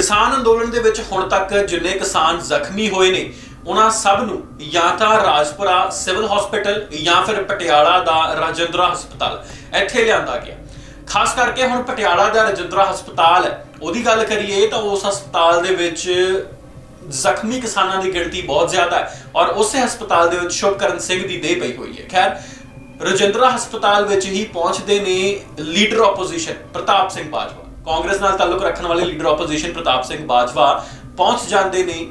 ਕਿਸਾਨ ਅੰਦੋਲਨ ਦੇ ਵਿੱਚ ਹੁਣ ਤੱਕ ਜਿੰਨੇ ਕਿਸਾਨ ਜ਼ਖਮੀ ਹੋਏ ਨੇ, ਉਹਨਾਂ ਸਭ ਨੂੰ ਜਾਂ ਤਾਂ ਰਾਜਪੁਰਾ ਸਿਵਲ ਹਸਪੀਟਲ ਜਾਂ ਫਿਰ ਪਟਿਆਲਾ ਦਾ ਰਾਜਿੰਦਰਾ ਹਸਪਤਾਲ ਇੱਥੇ ਲਿਆਂਦਾ ਗਿਆ। ਖਾਸ ਕਰਕੇ ਹੁਣ ਪਟਿਆਲਾ ਦਾ ਰਾਜਿੰਦਰਾ ਹਸਪਤਾਲ ਹੈ, ਉਹਦੀ ਗੱਲ ਕਰੀਏ ਤਾਂ ਉਸ ਹਸਪਤਾਲ ਦੇ ਵਿੱਚ ਜ਼ਖਮੀ ਕਿਸਾਨਾਂ ਦੀ ਗਿਣਤੀ ਬਹੁਤ ਜ਼ਿਆਦਾ ਹੈ ਔਰ ਉਸੇ ਹਸਪਤਾਲ ਦੇ ਵਿੱਚ ਸ਼ੁਭਕਰਨ ਸਿੰਘ ਦੀ ਦੇਹ ਪਈ ਹੋਈ ਹੈ। ਖੈਰ, ਰਜਿੰਦਰਾ ਹਸਪਤਾਲ ਵਿੱਚ ਹੀ ਪਹੁੰਚਦੇ ਨੇ ਲੀਡਰ ਆਪੋਜੀਸ਼ਨ ਪ੍ਰਤਾਪ ਸਿੰਘ ਬਾਜਵਾ। ਕਾਂਗਰਸ ਨਾਲ ਤਾਲੁਕ ਰੱਖਣ ਵਾਲੇ ਲੀਡਰ ਆਪੋਜੀਸ਼ਨ ਪ੍ਰਤਾਪ ਸਿੰਘ ਬਾਜਵਾ ਪਹੁੰਚ ਜਾਂਦੇ ਨੇ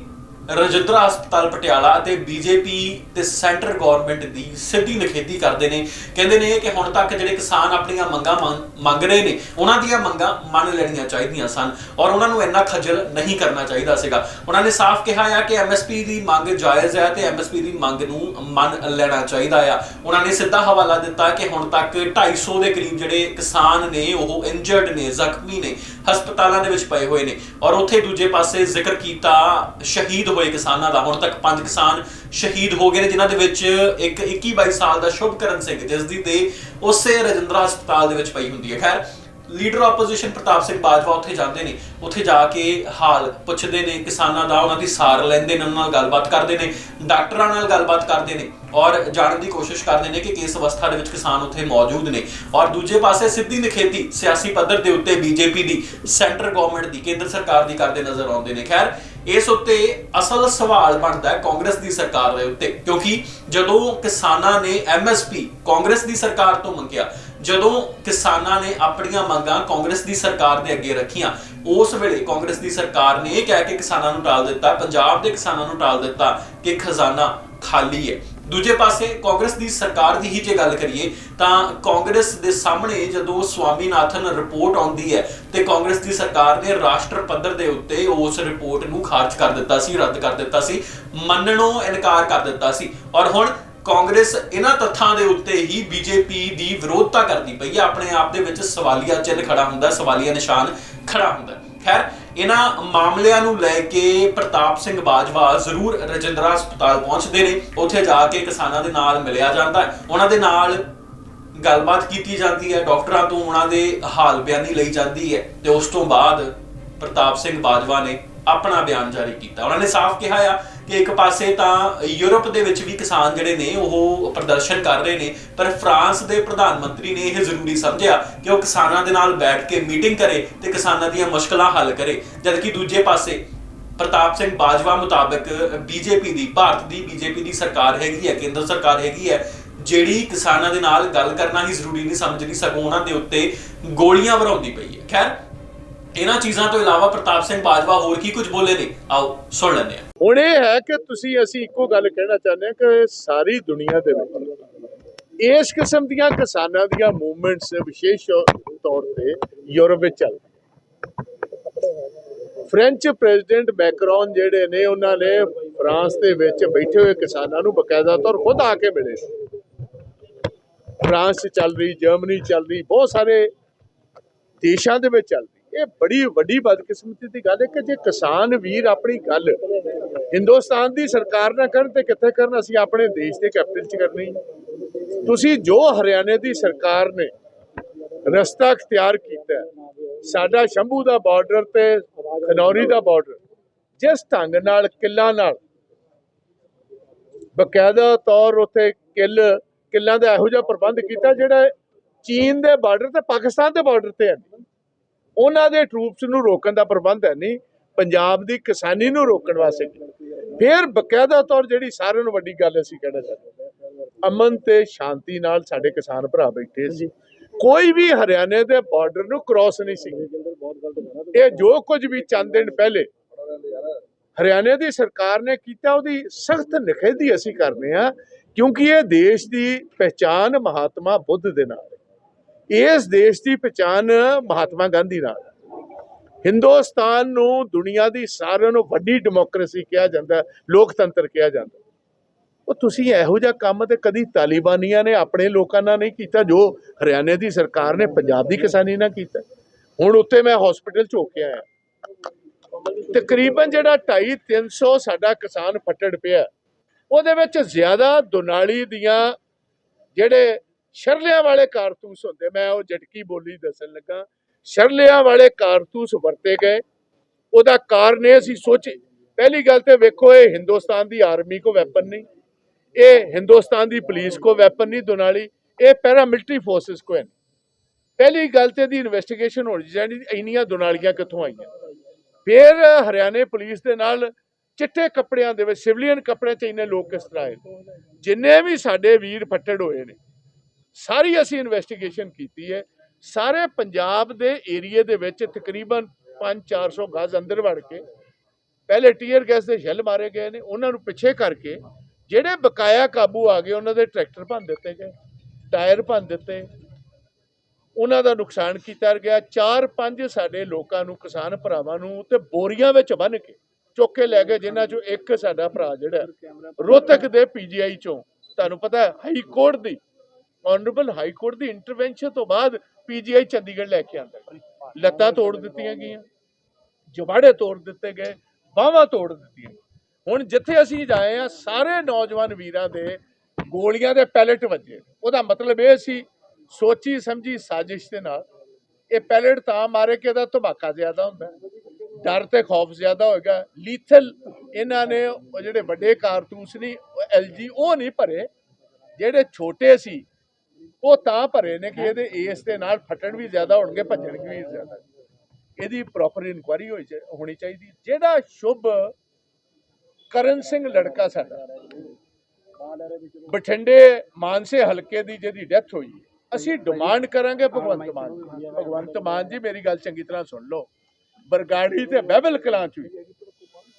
ਰਜਿੰਦਰਾ ਹਸਪਤਾਲ ਪਟਿਆਲਾ ਅਤੇ ਬੀਜੇਪੀ ਤੇ ਸੈਂਟਰ ਗਵਰਨਮੈਂਟ ਦੀ ਸਿੱਧੀ ਨਿਖੇਧੀ ਕਰਦੇ ਨੇ। ਕਹਿੰਦੇ ਨੇ ਕਿ ਹੁਣ ਤੱਕ ਜਿਹੜੇ ਕਿਸਾਨ ਆਪਣੀਆਂ ਮੰਗਾਂ ਮੰਗ ਰਹੇ ਨੇ, ਉਹਨਾਂ ਦੀਆਂ ਮੰਗਾਂ ਮੰਨ ਲੈਣੀਆਂ ਚਾਹੀਦੀਆਂ ਸਨ ਔਰ ਉਹਨਾਂ ਨੂੰ ਇੰਨਾ ਖੱਜਲ ਨਹੀਂ ਕਰਨਾ ਚਾਹੀਦਾ ਸੀਗਾ। ਉਹਨਾਂ ਨੇ ਸਾਫ਼ ਕਿਹਾ ਆ ਕਿ ਐਮਐਸਪੀ ਦੀ ਮੰਗ ਜਾਇਜ਼ ਹੈ ਤੇ ਐਮਐਸਪੀ ਦੀ ਮੰਗ ਨੂੰ ਮੰਨ ਲੈਣਾ ਚਾਹੀਦਾ ਆ। ਉਹਨਾਂ ਨੇ ਸਿੱਧਾ ਹਵਾਲਾ ਦਿੱਤਾ ਕਿ ਹੁਣ ਤੱਕ 250 ਦੇ ਕਰੀਬ ਜਿਹੜੇ ਕਿਸਾਨ ਨੇ, ਉਹ ਇੰਜਰਡ ਨੇ, ਜ਼ਖਮੀ ਨੇ। ਹਸਪਤਾਲਾਂ ਦੇ ਵਿੱਚ ਪਏ ਹੋਏ ਨੇ। ਔਰ ਉੱਥੇ ਦੂਜੇ ਪਾਸੇ ਜ਼ਿਕਰ ਕੀਤਾ ਸ਼ਹੀਦ ਹੋਏ ਕਿਸਾਨਾਂ ਦਾ। ਹੁਣ ਤੱਕ ਪੰਜ ਕਿਸਾਨ ਸ਼ਹੀਦ ਹੋ ਗਏ ਨੇ, ਜਿਨ੍ਹਾਂ ਦੇ ਵਿੱਚ ਇੱਕ 21 22 ਸਾਲ ਦਾ ਸ਼ੁਭਕਰਨ ਸਿੰਘ ਜਿਸ ਦੀ ਤੇ ਉਸੇ ਰਜਿੰਦਰਾ ਹਸਪਤਾਲ ਦੇ ਵਿੱਚ ਪਈ ਹੁੰਦੀ ਹੈ। ਖੈਰ ਲੀਡਰ ਆਪੋਜੀਸ਼ਨ ਪ੍ਰਤਾਪ ਸਿੰਘ ਬਾਜਵਾ ਉੱਥੇ ਜਾਂਦੇ ਨੇ। ਉੱਥੇ ਜਾ ਕੇ ਹਾਲ ਪੁੱਛਦੇ ਨੇ ਕਿਸਾਨਾਂ ਦਾ, ਉਹਨਾਂ ਦੀ ਸਾਰ ਲੈਂਦੇ ਨੇ, ਉਹਨਾਂ ਨਾਲ ਗੱਲਬਾਤ ਕਰਦੇ ਨੇ, ਡਾਕਟਰਾਂ ਨਾਲ ਗੱਲਬਾਤ ਕਰਦੇ ਨੇ ਔਰ ਜਾਣਨ ਦੀ ਕੋਸ਼ਿਸ਼ ਕਰਦੇ ਨੇ ਕਿ ਕਿਸ ਅਵਸਥਾ ਦੇ ਵਿੱਚ ਕਿਸਾਨ ਉੱਥੇ ਮੌਜੂਦ ਨੇ। ਔਰ ਦੂਜੇ ਪਾਸੇ ਸਿੱਧੀ ਨਿਖੇਧੀ ਸਿਆਸੀ ਪੱਧਰ ਦੇ ਉੱਤੇ ਬੀਜੇਪੀ ਦੀ, ਸੈਂਟਰ ਗਵਰਨਮੈਂਟ ਦੀ, ਕੇਂਦਰ ਸਰਕਾਰ ਦੀ ਕਰਦੇ ਨਜ਼ਰ ਆਉਂਦੇ ਨੇ। ਖੈਰ, ਇਸ ਉੱਤੇ ਅਸਲ ਸਵਾਲ ਬਣਦਾ ਹੈ ਕਾਂਗਰਸ ਦੀ ਸਰਕਾਰ ਦੇ ਉੱਤੇ। ਕਿਉਂਕਿ ਜਦੋਂ ਕਿਸਾਨਾਂ ਨੇ ਐਮਐਸਪੀ ਕਾਂਗਰਸ ਦੀ ਸਰਕਾਰ ਤੋਂ ਮੰਗਿਆ ਜਦੋਂ ਕਿਸਾਨਾਂ ਨੇ ਆਪਣੀਆਂ ਮੰਗਾਂ ਕਾਂਗਰਸ ਦੀ ਸਰਕਾਰ ਦੇ ਅੱਗੇ ਰੱਖੀਆਂ, ਉਸ ਵੇਲੇ ਕਾਂਗਰਸ ਦੀ ਸਰਕਾਰ ਨੇ ਇਹ ਕਹਿ ਕੇ ਕਿਸਾਨਾਂ ਨੂੰ ਟਾਲ ਦਿੱਤਾ, ਪੰਜਾਬ ਦੇ ਕਿਸਾਨਾਂ ਨੂੰ ਟਾਲ ਦਿੱਤਾ ਕਿ ਖਜ਼ਾਨਾ ਖਾਲੀ ਹੈ। ਦੂਜੇ ਪਾਸੇ ਕਾਂਗਰਸ ਦੀ ਸਰਕਾਰ ਦੀ ਹੀ ਜੇ ਗੱਲ ਕਰੀਏ, ਤਾਂ ਕਾਂਗਰਸ ਦੇ ਸਾਹਮਣੇ ਜਦੋਂ ਸਵਾਮੀਨਾਥਨ ਰਿਪੋਰਟ ਆਉਂਦੀ ਹੈ ਤੇ ਕਾਂਗਰਸ ਦੀ ਸਰਕਾਰ ਨੇ ਰਾਸ਼ਟਰ ਪੱਧਰ ਦੇ ਉੱਤੇ ਉਸ ਰਿਪੋਰਟ ਨੂੰ ਖਾਰਜ ਕਰ ਦਿੱਤਾ ਸੀ, ਰੱਦ ਕਰ ਦਿੱਤਾ ਸੀ, ਮੰਨਣੋਂ ਇਨਕਾਰ ਕਰ ਦਿੱਤਾ ਸੀ। ਔਰ ਹੁਣ ਕਾਂਗਰਸ ਇਹਨਾਂ ਤੱਥਾਂ ਦੇ ਉੱਤੇ ਹੀ ਬੀਜੇਪੀ ਦੀ ਵਿਰੋਧਤਾ ਕਰਦੀ ਪਈ ਹੈ। ਆਪਣੇ ਆਪ ਦੇ ਵਿੱਚ ਸਵਾਲੀਆ ਚਿੰਨ੍ਹ ਖੜਾ ਹੁੰਦਾ ਸਵਾਲੀਆ ਨਿਸ਼ਾਨ ਖੜਾ ਹੁੰਦਾ ਖੈਰ, ਇਹਨਾਂ ਮਾਮਲਿਆਂ ਨੂੰ ਲੈ ਕੇ ਪ੍ਰਤਾਪ ਸਿੰਘ ਬਾਜਵਾ ਜ਼ਰੂਰ ਰਜਿੰਦਰਾ ਹਸਪਤਾਲ ਪਹੁੰਚਦੇ ਨੇ। ਉੱਥੇ ਜਾ ਕੇ ਕਿਸਾਨਾਂ ਦੇ ਨਾਲ ਮਿਲਿਆ ਜਾਂਦਾ ਹੈ। ਉਹਨਾਂ ਦੇ ਨਾਲ ਗੱਲਬਾਤ ਕੀਤੀ ਜਾਂਦੀ ਹੈ। ਡਾਕਟਰਾਂ ਤੋਂ ਉਹਨਾਂ ਦੇ ਹਾਲ ਬਿਆਨੀ ਲਈ ਜਾਂਦੀ ਹੈ ਤੇ ਉਸ ਤੋਂ ਬਾਅਦ ਪ੍ਰਤਾਪ ਸਿੰਘ ਬਾਜਵਾ ਨੇ ਆਪਣਾ ਬਿਆਨ ਜਾਰੀ ਕੀਤਾ। ਉਹਨਾਂ ਨੇ ਸਾਫ਼ ਕਿਹਾ ਆ ਕਿ ਇੱਕ ਪਾਸੇ ਤਾਂ ਯੂਰਪ ਦੇ ਵਿੱਚ ਵੀ ਕਿਸਾਨ ਜਿਹੜੇ ਨੇ, ਉਹ ਪ੍ਰਦਰਸ਼ਨ ਕਰ ਰਹੇ ਨੇ, ਪਰ ਫਰਾਂਸ ਦੇ ਪ੍ਰਧਾਨ ਮੰਤਰੀ ਨੇ ਇਹ ਜ਼ਰੂਰੀ ਸਮਝਿਆ ਕਿ ਉਹ ਕਿਸਾਨਾਂ ਦੇ ਨਾਲ ਬੈਠ ਕੇ ਮੀਟਿੰਗ ਕਰੇ ਤੇ ਕਿਸਾਨਾਂ ਦੀਆਂ ਮੁਸ਼ਕਲਾਂ ਹੱਲ ਕਰੇ। ਜਦਕਿ ਦੂਜੇ ਪਾਸੇ ਪ੍ਰਤਾਪ ਸਿੰਘ ਬਾਜਵਾ ਮੁਤਾਬਕ ਬੀਜੇਪੀ ਦੀ, ਭਾਰਤ ਦੀ ਬੀਜੇਪੀ ਦੀ ਸਰਕਾਰ ਹੈਗੀ ਹੈ, ਕੇਂਦਰ ਸਰਕਾਰ ਹੈਗੀ ਹੈ, ਜਿਹੜੀ ਕਿਸਾਨਾਂ ਦੇ ਨਾਲ ਗੱਲ ਕਰਨਾ ਹੀ ਜ਼ਰੂਰੀ ਨਹੀਂ ਸਮਝਦੀ ਸਗੋਂ ਉਹਨਾਂ ਦੇ ਉੱਤੇ ਗੋਲੀਆਂ ਵਰਾਉਂਦੀ ਪਈ ਹੈ। ਖੈਰ ਇਹਨਾਂ ਚੀਜ਼ਾਂ ਤੋਂ ਇਲਾਵਾ ਪ੍ਰਤਾਪ ਸਿੰਘ ਬਾਜਵਾ ਹੋਰ ਕੀ ਕੁਝ ਬੋਲੇ ਨੇ? ਆਓ, ਸੁਣ ਲੈਂਦੇ ਹਾਂ। ਹੁਣ ਇਹ ਹੈ ਕਿ ਤੁਸੀਂ ਅਸੀਂ ਇੱਕੋ ਗੱਲ ਕਹਿਣਾ ਚਾਹੁੰਦੇ ਹਾਂ ਕਿ ਸਾਰੀ ਦੁਨੀਆ ਦੇ ਵਿੱਚ ਇਸ ਕਿਸਮ ਦੀਆਂ ਕਿਸਾਨਾਂ ਦੀਆਂ ਮੂਵਮੈਂਟਸ ਵਿਸ਼ੇਸ਼ ਤੌਰ ਤੇ ਯੂਰਪ ਵਿੱਚ ਚੱਲ ਫ੍ਰੈਂਚ ਪ੍ਰੈਜ਼ੀਡੈਂਟ ਮੈਕਰੋਨ ਜਿਹੜੇ ਨੇ, ਉਹਨਾਂ ਨੇ ਫਰਾਂਸ ਦੇ ਵਿੱਚ ਬੈਠੇ ਹੋਏ ਕਿਸਾਨਾਂ ਨੂੰ ਬਕਾਇਦਾ ਤੌਰ ਖੁਦ ਆ ਕੇ ਮਿਲੇ। ਫਰਾਂਸ ਚੱਲ ਰਹੀ, ਜਰਮਨੀ ਚੱਲ ਰਹੀ, ਬਹੁਤ ਸਾਰੇ ਦੇਸ਼ਾਂ ਦੇ ਵਿੱਚ ਚੱਲ ਰਹੀ। ਇਹ ਬੜੀ ਵੱਡੀ ਬਦਕਿਸਮਤੀ ਦੀ ਗੱਲ ਹੈ ਕਿ ਜੇ ਕਿਸਾਨ ਵੀਰ ਆਪਣੀ ਗੱਲ ਹਿੰਦੁਸਤਾਨ ਦੀ ਸਰਕਾਰ ਨਾਲ ਕਰਨ ਤੇ ਕਿੱਥੇ ਕਰਨ, ਅਸੀਂ ਆਪਣੇ ਦੇਸ਼ ਦੇ ਕੈਪੀਟਲ 'ਚ ਕਰਨੀ ਤੁਸੀਂ ਜੋ ਹਰਿਆਣੇ ਦੀ ਸਰਕਾਰ ਨੇ ਰਸਤਾ ਅਖਤਿਆਰ ਕੀਤਾ ਸਾਡਾ ਸ਼ੰਭੂ ਦਾ ਬਾਰਡਰ ਤੇ ਖਨੌਰੀ ਦਾ ਬਾਰਡਰ ਜਿਸ ਢੰਗ ਨਾਲ, ਕਿੱਲਾਂ ਨਾਲ, ਬਕਾਇਦਾ ਤੌਰ ਉਤੇ ਕਿੱਲ, ਕਿੱਲਾਂ ਦਾ ਇਹੋ ਜਿਹਾ ਪ੍ਰਬੰਧ ਕੀਤਾ ਜਿਹੜਾ ਚੀਨ ਦੇ ਬਾਰਡਰ ਤੇ ਪਾਕਿਸਤਾਨ ਦੇ ਬਾਰਡਰ ਤੇ ਹੈ। ਉਹਨਾਂ ਦੇ ਟਰੂਪਸ ਨੂੰ ਰੋਕਣ ਦਾ ਪ੍ਰਬੰਧ ਹੈ ਨਹੀਂ, ਪੰਜਾਬ ਦੀ ਕਿਸਾਨੀ ਨੂੰ ਰੋਕਣ ਵਾਸਤੇ। ਫਿਰ ਬਕਾਇਦਾ ਤੌਰ ਜਿਹੜੀ ਸਾਰਿਆਂ ਨੂੰ ਵੱਡੀ ਗੱਲ ਅਸੀਂ ਕਹਿਣਾ ਚਾਹੁੰਦੇ ਅਮਨ ਤੇ ਸ਼ਾਂਤੀ ਨਾਲ ਸਾਡੇ ਕਿਸਾਨ ਭਰਾ ਬੈਠੇ ਸੀ। ਕੋਈ ਵੀ ਹਰਿਆਣੇ ਦੇ ਬਾਰਡਰ ਨੂੰ ਕ੍ਰਾਸ ਨਹੀਂ ਸੀ। ਇਹ ਜੋ ਕੁਝ ਵੀ ਚੰਦ ਦਿਨ ਪਹਿਲੇ ਹਰਿਆਣੇ ਦੀ ਸਰਕਾਰ ਨੇ ਕੀਤਾ, ਉਹਦੀ ਸਖਤ ਨਿਖੇਧੀ ਅਸੀਂ ਕਰਨੇ ਆ, ਕਿਉਂਕਿ ਇਹ ਦੇਸ਼ ਦੀ ਪਹਿਚਾਨ ਮਹਾਤਮਾ ਬੁੱਧ ਦੇ ਨਾਲ ਇਸ ਦੇਸ਼ ਦੀ ਪਛਾਣ ਮਹਾਤਮਾ ਗਾਂਧੀ ਨਾਲ। ਹਿੰਦੁਸਤਾਨ ਨੂੰ ਦੁਨੀਆ ਦੀ ਸਾਰਿਆਂ ਨੂੰ ਵੱਡੀ ਡੈਮੋਕ੍ਰੇਸੀ ਕਿਹਾ ਜਾਂਦਾ ਲੋਕਤੰਤਰ ਕਿਹਾ ਜਾਂਦਾ ਉਹ ਤੁਸੀਂ ਇਹੋ ਜਿਹਾ ਕੰਮ ਤੇ ਕਦੀ ਤਾਲਿਬਾਨੀਆਂ ਨੇ ਆਪਣੇ ਲੋਕਾਂ ਨਾਲ ਨਹੀਂ ਕੀਤਾ, ਜੋ ਹਰਿਆਣੇ ਦੀ ਸਰਕਾਰ ਨੇ, ਪੰਜਾਬ ਦੀ ਕਿਸਾਨੀ ਨਾਲ ਕੀਤਾ। ਹੁਣ ਉੱਤੇ ਮੈਂ ਹਸਪੀਟਲ ਚ ਹੋ ਕੇ ਆਇਆ। ਤਕਰੀਬਨ ਜਿਹੜਾ 2.5 300 ਸਾਡਾ ਕਿਸਾਨ ਫੱਟੜ ਪਿਆ। ਉਹਦੇ ਵਿੱਚ ਜ਼ਿਆਦਾ ਦੁਨਾਲੀ ਦੀਆਂ ਜਿਹੜੇ ਸ਼ਰਲਿਆਂ ਵਾਲੇ ਕਾਰਤੂਸ ਹੁੰਦੇ, ਮੈਂ ਉਹ ਜਟਕੀ ਬੋਲੀ ਦੱਸਣ ਲੱਗਾ। ਸ਼ਰਲਿਆਂ ਵਾਲੇ ਕਾਰਤੂਸ ਵਰਤੇ ਗਏ। ਉਹਦਾ ਕਾਰਨ ਇਹ ਅਸੀਂ ਸੋਚੇ, ਪਹਿਲੀ ਗੱਲ ਤੇ ਵੇਖੋ, ਇਹ ਹਿੰਦੁਸਤਾਨ ਦੀ ਆਰਮੀ ਕੋ ਵੈਪਨ ਨਹੀਂ, ਇਹ ਹਿੰਦੁਸਤਾਨ ਦੀ ਪੁਲਿਸ ਕੋ ਵੈਪਨ ਨਹੀਂ, ਦੁਨਾਲੀ, ਇਹ ਪੈਰਾਮਿਲਟਰੀ ਫੋਰਸਸ ਕੋ ਹੈ ਪਹਿਲੀ ਗੱਲ ਤੇ ਦੀ ਇਨਵੈਸਟੀਗੇਸ਼ਨ ਹੋਣੀ ਚਾਹੀਦੀ ਇੰਨੀਆਂ ਦੁਨਾਲੀਆਂ ਕਿੱਥੋਂ ਆਈਆਂ? ਫਿਰ ਹਰਿਆਣੇ ਪੁਲਿਸ ਦੇ ਨਾਲ ਚਿੱਟੇ ਕੱਪੜਿਆਂ ਦੇ ਵਿੱਚ, ਸਿਵਲੀਅਨ ਕੱਪੜਿਆਂ 'ਚ ਇੰਨੇ ਲੋਕ ਕਿਸ ਤਰ੍ਹਾਂ ਆਏ ਜਿੰਨੇ ਵੀ ਸਾਡੇ ਵੀਰ ਫੱਟੜ ਹੋਏ ਨੇ ਸਾਰੀ ਅਸੀਂ ਇਨਵੈਸਟੀਗੇਸ਼ਨ ਕੀਤੀ ਹੈ। ਸਾਰੇ ਪੰਜਾਬ ਦੇ ਏਰੀਏ ਦੇ ਵਿੱਚ ਤਕਰੀਬਨ 5-400 ਗਜ਼ ਅੰਦਰ ਵੜ ਕੇ ਪਹਿਲੇ ਟੀਅਰ ਗੈਸ ਦੇ ਸ਼ੈੱਲ ਮਾਰੇ ਗਏ ਨੇ। ਉਹਨਾਂ ਨੂੰ ਪਿੱਛੇ ਕਰਕੇ ਜਿਹੜੇ ਬਕਾਇਆ ਕਾਬੂ ਆ ਗਏ, ਉਹਨਾਂ ਦੇ ਟਰੈਕਟਰ ਭੰਨ ਦਿੱਤੇ ਗਏ ਟਾਇਰ ਭੰਨ ਦਿੱਤੇ। ਉਹਨਾਂ ਦਾ ਨੁਕਸਾਨ ਕੀਤਾ ਗਿਆ। ਚਾਰ ਪੰਜ ਸਾਡੇ ਲੋਕਾਂ ਨੂੰ, ਕਿਸਾਨ ਭਰਾਵਾਂ ਨੂੰ ਤੇ ਬੋਰੀਆਂ ਵਿੱਚ ਬੰਨ ਕੇ ਚੁੱਕ ਲੈ ਗਏ, ਜਿਨ੍ਹਾਂ ਚੋਂ ਇੱਕ ਸਾਡਾ ਭਰਾ ਜਿਹੜਾ ਰੋਹਤਕ ਦੇ ਪੀਜੀਆਈ ਚੋਂ। ਤੁਹਾਨੂੰ ਪਤਾ ਹਾਈ ਕੋਰਟ ਦੀ ਆਨਰੇਬਲ ਹਾਈ ਕੋਰਟ ਦੀ ਇੰਟਰਵੈਂਸ਼ਨ ਤੋਂ ਬਾਅਦ ਪੀਜੀਆਈ ਚੰਡੀਗੜ੍ਹ ਲੈ ਕੇ ਆਂਦਾ ਲੱਤਾਂ ਤੋੜ ਦਿੱਤੀਆਂ ਗਈਆਂ, ਜਵਾੜੇ ਤੋੜ ਦਿੱਤੇ ਗਏ, ਬਾਹਾਂ ਤੋੜ ਦਿੱਤੀਆਂ। ਹੁਣ ਜਿੱਥੇ ਅਸੀਂ ਜਾਏ ਆ, ਸਾਰੇ ਨੌਜਵਾਨ ਵੀਰਾਂ ਦੇ ਗੋਲੀਆਂ ਦੇ ਪੈਲੇਟ ਵੱਜੇ। ਉਹਦਾ ਮਤਲਬ ਇਹ ਸੀ, ਸੋਚੀ ਸਮਝੀ ਸਾਜ਼ਿਸ਼ ਦੇ ਨਾਲ, ਇਹ ਪੈਲੇਟ ਤਾਂ ਮਾਰੇ ਕਿ ਇਹਦਾ ਧਮਾਕਾ ਜ਼ਿਆਦਾ ਹੁੰਦਾ ਡਰ ਤੇ ਖੌਫ ਜ਼ਿਆਦਾ ਹੋਏਗਾ। ਲੀਥਲ, ਇਹਨਾਂ ਨੇ ਉਹ ਜਿਹੜੇ ਵੱਡੇ ਕਾਰਤੂਸ ਨਹੀਂ ਐਲਜੀ ਉਹ ਨਹੀਂ ਭਰੇ। ਜਿਹੜੇ ਛੋਟੇ ਸੀ ਉਹ ਤਾਂ ਭਰੇ ਨੇ ਕਿ ਇਹਦੇ ਏਸ ਦੇ ਨਾਲ ਫਟਣ ਵੀ ਜ਼ਿਆਦਾ ਹੋਣਗੇ, ਭੱਜਣ ਵੀ ਜ਼ਿਆਦਾ। ਇਹਦੀ ਪ੍ਰੋਪਰ ਇਨਕੁਆਰੀ ਹੋਣੀ ਚਾਹੀਦੀ। ਜਿਹੜਾ ਸ਼ੁਭ ਕਰਨ ਸਿੰਘ ਲੜਕਾ ਸਾਡਾ, ਬਠਿੰਡੇ ਮਾਨਸੇ ਹਲਕੇ ਦੀ ਜਿਹਦੀ ਡੈਥ ਹੋਈ ਅਸੀਂ ਡਿਮਾਂਡ ਕਰਾਂਗੇ ਭਗਵੰਤ ਮਾਨ ਦੀ। ਭਗਵੰਤ ਮਾਨ ਜੀ, ਮੇਰੀ ਗੱਲ ਚੰਗੀ ਤਰ੍ਹਾਂ ਸੁਣ ਲਓ। ਬਰਗਾੜੀ ਤੇ ਬਹਿਬਲ ਕਲਾਂ ਚ ਹੋਈ।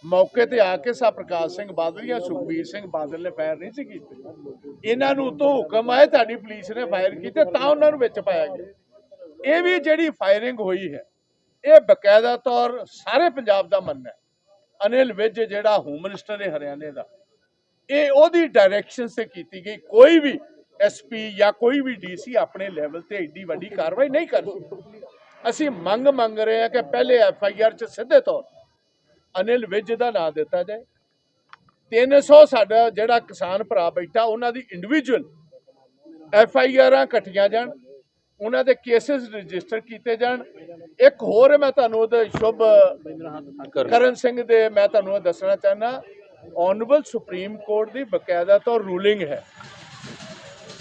ਮੌਕੇ ਤੇ ਆ ਕੇ ਸਾ ਪ੍ਰਕਾਸ਼ ਸਿੰਘ ਬਾਦਲ ਜਾਂ ਸੁਖਬੀਰ ਸਿੰਘ ਬਾਦਲ ਨੇ ਫਾਇਰ ਨਹੀਂ ਸੀ ਕੀਤੇ। ਇਹਨਾਂ ਨੂੰ ਤੋਂ ਹੁਕਮ ਆਏ ਤੁਹਾਡੀ ਪੁਲਿਸ ਨੇ ਫਾਇਰ ਕੀਤੇ ਤਾਂ ਉਹਨਾਂ ਨੂੰ ਵਿੱਚ ਪਾਇਆ ਗਿਆ। ਇਹ ਵੀ ਜਿਹੜੀ ਫਾਇਰਿੰਗ ਹੋਈ ਹੈ, ਇਹ ਬਕਾਇਦਾ ਤੌਰ ਸਾਰੇ ਪੰਜਾਬ ਦਾ ਮੰਨਣਾ ਹੈ ਅਨਿਲ ਵਿਜ ਜਿਹੜਾ ਹੋਮ ਮਿਨਿਸਟਰ ਹੈ ਹਰਿਆਣੇ ਦਾ, ਇਹ ਉਹਦੀ ਡਾਇਰੈਕਸ਼ਨ ਸੇ ਕੀਤੀ ਗਈ। ਕੋਈ ਵੀ ਐਸਪੀ ਜਾਂ ਕੋਈ ਵੀ ਡੀਸੀ ਆਪਣੇ ਲੈਵਲ ਤੇ ਏਡੀ ਵੱਡੀ ਕਾਰਵਾਈ ਨਹੀਂ ਕਰ ਸਕਦਾ। ਅਸੀਂ ਮੰਗ ਮੰਗ ਰਹੇ ਹਾਂ ਕਿ ਪਹਿਲੇ ਐਫ ਆਈ ਆਰ ਚ ਸਿੱਧੇ ਤੌਰ ਅਨਿਲ ਵਿਜ ਦਾ ਨਾਂ ਦਿੱਤਾ ਜਾਏ। 300 ਸਾਡਾ ਜਿਹੜਾ ਕਿਸਾਨ ਭਰਾ ਬੈਠਾ, ਉਹਨਾਂ ਦੀ ਇੰਡੀਵਿਜੂਅਲ ਐਫ ਆਈ ਆਰਾਂ ਕੱਟੀਆਂ ਜਾਣ, ਉਹਨਾਂ ਦੇ ਕੇਸਿਸ ਰਜਿਸਟਰ ਕੀਤੇ ਜਾਣ। ਇੱਕ ਹੋਰ ਮੈਂ ਤੁਹਾਨੂੰ ਉਹਦੇ ਸ਼ੁਭ, ਕਰਨ ਸਿੰਘ ਦੇ ਮੈਂ ਤੁਹਾਨੂੰ ਇਹ ਦੱਸਣਾ ਚਾਹਨਾ ਆਨਰੇਬਲ ਸੁਪਰੀਮ ਕੋਰਟ ਦੀ ਬਕਾਇਦਾ ਤੌਰ ਰੂਲਿੰਗ ਹੈ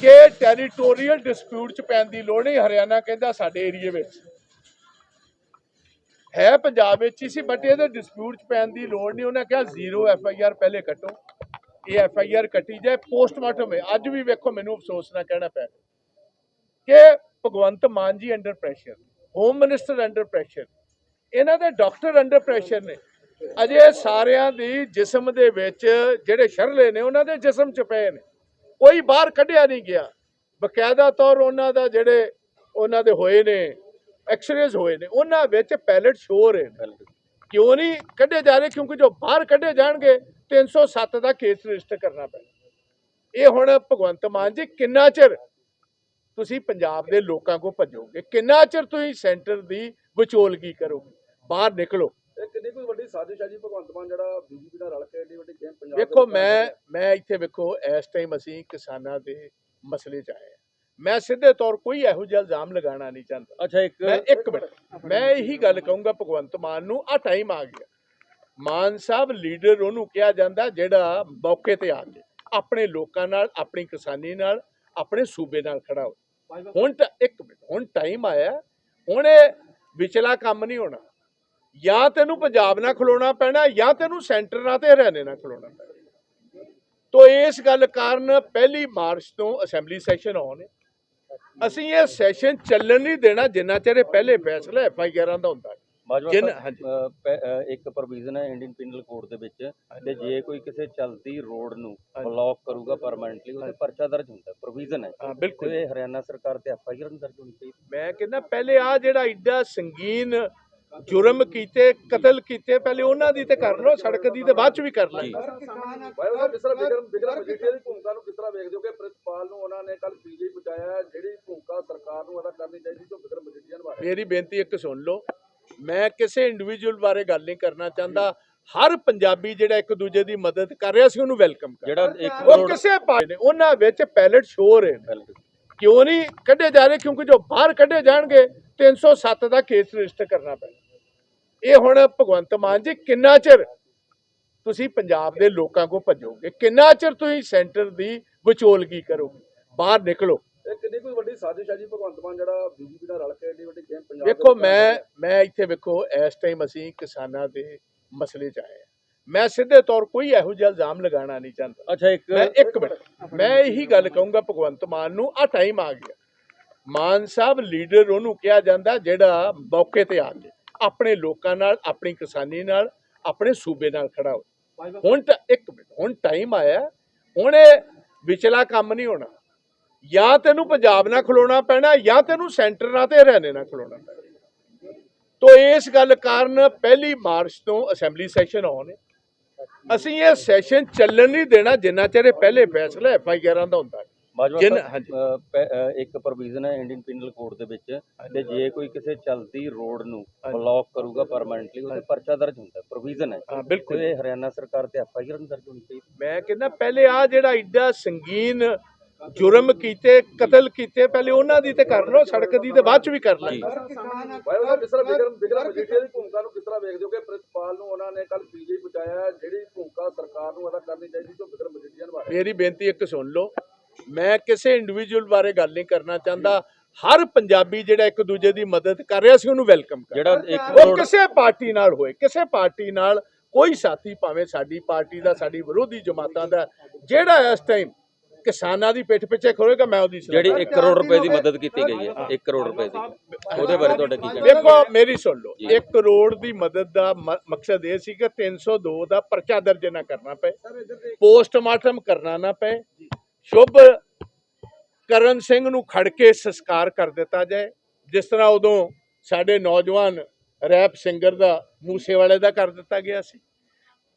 ਕਿ ਟੈਰੀਟੋਰੀਅਲ ਡਿਸਪਿਊਟ ਚ ਪੈਣ ਦੀ ਲੋੜ ਨਹੀਂ। ਹਰਿਆਣਾ ਕਹਿੰਦਾ ਸਾਡੇ ਏਰੀਏ ਵਿੱਚ ਹੈ ਪੰਜਾਬ ਵਿੱਚ ਹੀ ਸੀ ਬਟ ਇਹਦੇ ਡਿਸਪਿਊਟ ਚ ਪੈਣ ਦੀ ਲੋੜ ਨਹੀਂ। ਉਹਨਾਂ ਕਿਹਾ ਜ਼ੀਰੋ ਐਫ ਆਈ ਆਰ ਪਹਿਲੇ ਕੱਟੋ। ਇਹ ਐਫ ਆਈ ਆਰ ਕੱਟੀ ਜਾਏ ਪੋਸਟਮਾਰਟਮ ਹੈ। ਅੱਜ ਵੀ ਵੇਖੋ, ਮੈਨੂੰ ਅਫਸੋਸ ਨਾ ਕਹਿਣਾ ਪੈ ਕਿ Bhagwant Mann ji under pressure home minister under pressure ਇਹਨਾਂ ਦੇ ਡਾਕਟਰ ਅੰਡਰ ਪ੍ਰੈਸ਼ਰ ਨੇ। ਅਜੇ ਸਾਰਿਆਂ ਦੀ ਜਿਸਮ ਦੇ ਵਿੱਚ ਜਿਹੜੇ ਸ਼ਰਲੇ ਨੇ, ਉਹਨਾਂ ਦੇ ਜਿਸਮ ਚ ਪਏ ਨੇ। ਕੋਈ ਬਾਹਰ ਕੱਢਿਆ ਨਹੀਂ ਗਿਆ। ਬਕਾਇਦਾ ਤੌਰ ਉਹਨਾਂ ਦਾ ਜਿਹੜੇ, ਉਹਨਾਂ ਦੇ ਹੋਏ ਨੇ ਐਕਸ-ਰੇਜ਼ ਹੋਏ ਨੇ ਉਹਨਾਂ ਵਿੱਚ ਪੈਲਟ ਸ਼ੋਰ ਹੈ ਕਿਉਂ ਨਹੀਂ ਕੱਢੇ ਜਾ ਰਹੇ? ਕਿਉਂਕਿ ਜੋ ਬਾਹਰ ਕੱਢੇ ਜਾਣਗੇ 307 ਦਾ ਕੇਸ ਰਜਿਸਟਰ ਕਰਨਾ ਪੈਣਾ। ਇਹ ਹੁਣ ਭਗਵੰਤ ਮਾਨ ਜੀ ਕਿੰਨਾ ਚਿਰ ਤੁਸੀਂ ਪੰਜਾਬ ਦੇ ਲੋਕਾਂ ਕੋ ਭੱਜੋਗੇ? ਕਿੰਨਾ ਚਿਰ ਤੁਸੀਂ ਸੈਂਟਰ ਦੀ ਵਿਚੋਲਗੀ ਕਰੋਗੇ? ਬਾਹਰ ਨਿਕਲੋ। ਇਹ ਕਿੰਨੀ ਕੋਈ ਵੱਡੀ ਸਾਜ਼ਿਸ਼ ਹੈ ਜੀ ਭਗਵੰਤ ਮਾਨ ਜਿਹੜਾ ਬੀਜੇਪੀ ਨਾਲ ਰਲ ਕੇ ਏਡੀ ਵੱਡੀ ਗੇਮ ਪੰਜਾਬ ਦੇ ਵੇਖੋ ਵਿੱਚ ਮੈਂ ਮੈਂ ਇੱਥੇ ਵੇਖੋ ਇਸ ਟਾਈਮ ਅਸੀਂ ਕਿਸਾਨਾਂ ਦੇ ਮਸਲੇ 'ਚ ਆਏ ਹਾਂ। ਮੈਂ ਸਿੱਧੇ ਤੌਰ ਕੋਈ ਇਹੋ ਜਿਹਾ ਇਲਜ਼ਾਮ ਲਗਾਉਣਾ ਨਹੀਂ ਚਾਹੁੰਦਾ। ਅੱਛਾ ਇੱਕ ਮੈਂ ਇੱਕ ਮਿੰਟ। ਮੈਂ ਇਹੀ ਗੱਲ ਕਹੂੰਗਾ ਭਗਵੰਤ ਮਾਨ ਨੂੰ ਆ ਟਾਈਮ ਆ ਗਿਆ। ਮਾਨ ਸਾਹਿਬ ਲੀਡਰ ਉਹਨੂੰ ਕਿਹਾ ਜਾਂਦਾ ਜਿਹੜਾ ਮੌਕੇ ਤੇ ਆ ਕੇ ਆਪਣੇ ਲੋਕਾਂ ਨਾਲ ਆਪਣੀ ਕਿਸਾਨੀ ਨਾਲ ਆਪਣੇ ਸੂਬੇ ਨਾਲ ਖੜਾ ਹੋ ਹੁਣ ਤਾਂ ਇੱਕ ਮਿੰਟ ਹੁਣ ਟਾਈਮ ਆਇਆ। ਹੁਣ ਇਹ ਵਿਚਲਾ ਕੰਮ ਨਹੀਂ ਹੋਣਾ। ਜਾਂ ਤੈਨੂੰ ਪੰਜਾਬ ਨਾਲ ਖਲੋਣਾ ਪੈਣਾ ਜਾਂ ਤੈਨੂੰ ਸੈਂਟਰ ਨਾਲ ਤੇ ਹਰਿਆਣੇ ਨਾਲ ਖਲੋਣਾ ਪੈਣਾ। ਤੋ ਇਸ ਗੱਲ ਕਾਰਨ ਪਹਿਲੀ ਮਾਰਚ ਤੋਂ ਅਸੈਂਬਲੀ ਸੈਸ਼ਨ ਆਉਣ ਹੈ। ਅਸੀਂ ਇਹ ਸੈਸ਼ਨ ਚੱਲਣ ਨਹੀਂ ਦੇਣਾ ਜਿੰਨਾ ਚਿਰ ਇਹ ਪਹਿਲੇ ਫੈਸਲਾ ਐਫ ਆਈ ਆਰਾਂ ਦਾ ਹੁੰਦਾ ਇੱਕ ਪ੍ਰੋਵੀਜ਼ਨ ਹੈ ਇੰਡੀਅਨ ਪੀਨਲ ਕੋਡ ਦੇ ਵਿੱਚ ਕਿ ਜੇ ਕੋਈ ਕਿਸੇ ਚਲਦੀ ਰੋਡ ਨੂੰ। ਬਲੌਕ ਕਰੂਗਾ ਪਰਮਨੈਂਟਲੀ ਉਹਦੇ ਪਰਚਾ ਦਰਜ ਹੁੰਦਾ ਪ੍ਰੋਵੀਜ਼ਨ ਹੈ। ਹਾਂ ਤੇ ਬਿਲਕੁਲ ਇਹ ਹਰਿਆਣਾ ਸਰਕਾਰ ਤੇ ਐਫ ਆਈ ਆਰ ਦਰਜ ਚਾਹੀਦੀ। ਮੈਂ ਕਹਿੰਦਾ ਪਹਿਲੇ ਆ ਜਿਹੜਾ ਏਡਾ ਸੰਗੀਨ ਜੁਰਮ ਕੀਤੇ ਕਤਲ ਕੀਤੇ ਪਹਿਲੇ ਉਹਨਾਂ ਦੀ ਤੇ ਕਰ ਲਓ ਸੜਕ ਦੀ ਤੇ ਬਾਅਦ ਚ ਵੀ ਕਰ ਜੀ। ਲਾਂਗੇ ਭਾਈ ਸਾਹਿਬ ਜਿਸ ਤਰ੍ਹਾਂ ਵਿਕਰਮ ਵਿਕਰਮ ਮਜੀਠੀਆ ਦੀ ਭੂਮਿਕਾ ਨੂੰ ਕਿਸ ਤਰ੍ਹਾਂ ਵੇਖਦੇ ਹੋ ਕਿ ਪ੍ਰਿਤਪਾਲ ਨੂੰ ਉਹਨਾਂ ਨੇ ਕੱਲ ਬੀਜੇਪੀ ਬਚਾਇਆ ਹੈ, ਜਿਹੜੀ ਭੂਮਿਕਾ ਸਰਕਾਰ ਨੂੰ ਅਦਾ ਕਰਨੀ ਚਾਹੀਦੀ ਜੋ ਵਿਕਰਮ ਮਜੀਠੀਆ ਨਿਭਾ ਰਿਹਾ ਮੇਰੀ ਬੇਨਤੀ ਇੱਕ ਸੁਣ ਲਓ। ਮੈਂ ਕਿਸੇ ਇੰਡੀਵਿਜੂਅਲ ਬਾਰੇ ਗੱਲ ਨਹੀਂ ਕਰਨਾ ਚਾਹੁੰਦਾ। ਹਰ ਪੰਜਾਬੀ ਜਿਹੜਾ ਇੱਕ ਦੂਜੇ ਦੀ ਮਦਦ ਕਰ ਰਿਹਾ ਸੀ ਉਹਨੂੰ ਵੈਲਕਮ ਕਰ ਜਿਹੜਾ ਇੱਕ ਉਹ ਕਿਸੇ ਨੇ ਉਹਨਾਂ ਵਿੱਚ ਪੈਲਟ ਸ਼ੋਰ ਹੈ ਬਿਲਕੁਲ। ਕਿਉਂ ਨਹੀਂ ਕੱਢੇ ਜਾ ਰਹੇ? ਕਿਉਂਕਿ ਜੋ ਬਾਹਰ ਕੱਢੇ ਜਾਣਗੇ 307 ਦਾ ਕੇਸ ਰਜਿਸਟਰ ਕਰਨਾ ਪੈਣਾ। ਇਹ ਹੁਣ ਭਗਵੰਤ ਮਾਨ ਜੀ ਕਿੰਨਾ ਚਿਰ ਤੁਸੀਂ ਪੰਜਾਬ ਦੇ ਲੋਕਾਂ ਕੋ ਭੱਜੋਗੇ? ਕਿੰਨਾ ਚਿਰ ਤੁਸੀਂ ਸੈਂਟਰ ਦੀ ਵਿਚੋਲਗੀ ਕਰੋਗੇ? ਬਾਹਰ ਨਿਕਲੋ। ਇਹ ਕਿੰਨੀ ਕੋਈ ਵੱਡੀ ਸਾਜ਼ਿਸ਼ ਹੈ ਜੀ ਭਗਵੰਤ ਮਾਨ ਜਿਹੜਾ ਬੀਜੇਪੀ ਨਾਲ ਰਲ ਕੇ ਏਡੀ ਵੱਡੀ ਗੇਮ ਪੰਜਾਬ ਦੇ ਵਿੱਚ ਮੈਂ ਮੈਂ ਇੱਥੇ ਵੇਖੋ ਇਸ ਟਾਈਮ ਅਸੀਂ ਕਿਸਾਨਾਂ ਦੇ ਮਸਲੇ 'ਚ ਆਏ ਹਾਂ। ਮੈਂ ਸਿੱਧੇ ਤੌਰ ਕੋਈ ਇਹੋ ਜਿਹਾ ਇਲਜ਼ਾਮ ਲਗਾਉਣਾ ਨਹੀਂ ਚਾਹੁੰਦਾ। ਅੱਛਾ ਇੱਕ ਮੈਂ ਇੱਕ ਮਿੰਟ। ਮੈਂ ਇਹੀ ਗੱਲ ਕਹੂੰਗਾ ਭਗਵੰਤ ਮਾਨ ਨੂੰ ਆ ਟਾਈਮ ਆ ਗਿਆ। ਮਾਨ ਸਾਹਿਬ ਲੀਡਰ ਉਹਨੂੰ ਕਿਹਾ ਜਾਂਦਾ ਜਿਹੜਾ ਮੌਕੇ ਤੇ ਆ ਕੇ ਆਪਣੇ ਲੋਕਾਂ ਨਾਲ ਆਪਣੀ ਕਿਸਾਨੀ ਨਾਲ ਆਪਣੇ ਸੂਬੇ ਨਾਲ ਖੜਾ ਹੋ ਹੁਣ ਤਾਂ ਇੱਕ ਮਿੰਟ ਹੁਣ ਟਾਈਮ ਆਇਆ। ਹੁਣ ਇਹ ਵਿਚਲਾ ਕੰਮ ਨਹੀਂ ਹੋਣਾ। ਜਾਂ ਤੈਨੂੰ ਪੰਜਾਬ ਨਾਲ ਖਲੋਣਾ ਪੈਣਾ ਜਾਂ ਤੈਨੂੰ ਸੈਂਟਰ ਨਾਲ ਤੇ ਹਰਿਆਣੇ ਨਾਲ ਖਲੋਣਾ ਪੈਣਾ। ਤੋ ਇਸ ਗੱਲ ਕਾਰਨ ਪਹਿਲੀ ਮਾਰਚ ਤੋਂ ਅਸੈਂਬਲੀ ਸੈਸ਼ਨ ਆਉਣ ਅਸੀਂ ਇਹ ਸੈਸ਼ਨ ਚੱਲਣ ਨਹੀਂ ਦੇਣਾ ਜਿੰਨਾ ਚਿਰ ਇਹ ਪਹਿਲੇ ਫੈਸਲਾ ਐਫ ਆਈ ਆਰਾਂ ਦਾ ਹੁੰਦਾ ਇੱਕ ਪ੍ਰੋਵੀਜ਼ਨ ਹੈ ਇੰਡੀਅਨ ਪੀਨਲ ਕੋਡ ਦੇ ਵਿੱਚ ਤੇ ਜੇ ਕੋਈ ਕਿਸੇ ਚਲਦੀ ਰੋਡ ਨੂੰ। ਬਲੌਕ ਕਰੂਗਾ ਪਰਮਨੈਂਟਲੀ ਉਹਦੇ ਪਰਚਾ ਦਰਜ ਹੁੰਦਾ ਪ੍ਰੋਵੀਜ਼ਨ ਹੈ। ਹਾਂ ਬਿਲਕੁਲ। ਤੇ ਹਰਿਆਣਾ ਸਰਕਾਰ ਤੇ ਐਫ ਆਈ ਆਰ ਦਰਜ ਹੋਣੀ ਚਾਹੀਦੀ। ਮੈਂ ਕਹਿੰਦਾ ਪਹਿਲੇ ਆ ਜਿਹੜਾ ਏਡਾ ਸੰਗੀਨ ਜੁਰਮ ਕੀਤੇ ਕਤਲ ਕੀਤੇ ਪਹਿਲੇ ਉਹਨਾਂ ਦੀ ਤੇ ਕਰ ਲਓ ਸੜਕ ਦੀ ਤੇ ਬਾਅਦ ਚ ਵੀ ਕਰ ਜੀ। ਭਾਈ ਸਾਹਿਬ ਜਿਸ ਤਰ੍ਹਾਂ ਵਿਕਰਮ ਵਿਕਰਮ ਮਜੀਠੀਆ ਦੀ ਭੂਮਿਕਾ ਨੂੰ ਕਿਸ ਤਰ੍ਹਾਂ ਵੇਖਦੇ ਹੋ ਕਿ ਪ੍ਰਿਤਪਾਲ ਨੂੰ ਉਹਨਾਂ ਨੇ ਕੱਲ ਪੀਜੀ ਪਹੁੰਚਾਇਆ ਜਿਹੜੀ ਭੂਮਿਕਾ ਸਰਕਾਰ ਨੂੰ ਅਦਾ ਕਰਨੀ ਚਾਹੀਦੀ ਜੋ ਵਿਕਰਮ ਮਜੀਠੀਆ ਰਿਹਾ ਮੇਰੀ ਬੇਨਤੀ ਇੱਕ ਸੁਣ ਲਓ। ਮੈਂ ਕਿਸੇ ਇੰਡੀਵਿਜੂਅਲ ਬਾਰੇ ਗੱਲ ਨਹੀਂ ਕਰਨਾ ਚਾਹੁੰਦਾ। ਹਰ ਪੰਜਾਬੀ ਜਿਹੜਾ ਇੱਕ ਦੂਜੇ ਦੀ ਮਦਦ ਕਰ ਰਿਹਾ ਸੀ ਉਹਨੂੰ ਵੈਲਕਮ ਕਰ ਜਿਹੜਾ ਇੱਕ ਉਹ ਕਰੋੜ ਕਿਸੇ ਪਾਰਟੀ ਨਾਲ ਹੋਏ ਕਿਸੇ ਪਾਰਟੀ ਨਾਲ ਕੋਈ ਸਾਥੀ ਭਾਵੇਂ ਸਾਡੀ ਪਾਰਟੀ ਦਾ ਸਾਡੀ ਵਿਰੋਧੀ ਜਮਾਤਾਂ ਦਾ। ਜਿਹੜਾ ਇਸ ਟਾਈਮ ਕਿਸਾਨਾਂ ਦੀ ਪਿੱਠ ਪਿੱਛੇ ਖੜੋਏਗਾ ਮੈਂ ਉਹਦੀ ਜਿਹੜੀ 1 ਕਰੋੜ ਰੁਪਏ ਦੀ ਮਦਦ ਕੀਤੀ ਗਈ ਹੈ 1 ਕਰੋੜ ਰੁਪਏ ਦੀ। ਉਹਦੇ ਬਾਰੇ ਤੁਹਾਡਾ ਕੀ ਕਹਿਣਾ? ਵੇਖੋ ਮੇਰੀ ਸੁਣ ਲਓ। ਜੀ। 1 ਕਰੋੜ ਦੀ ਮਦਦ ਦਾ ਮਕਸਦ ਇਹ ਸੀ ਕਿ 302 ਦਾ ਪਰਚਾ ਦਰਜ ਨਾ ਕਰਨਾ ਪਏ। ਪੋਸਟਮਾਰਟਮ ਕਰਨਾ ਨਾ ਪਏ। ਸ਼ੁਭ ਕਰਨ ਸਿੰਘ ਨੂੰ ਖੜ ਕੇ ਸੰਸਕਾਰ ਕਰ ਦਿੱਤਾ ਜਾਏ। ਜਿਸ ਤਰ੍ਹਾਂ ਉਦੋਂ ਸਾਡੇ ਨੌਜਵਾਨ ਰੈਪ ਸਿੰਗਰ ਦਾ ਮੂਸੇ ਵਾਲੇ ਦਾ ਕਰ ਦਿੱਤਾ ਗਿਆ ਸੀ।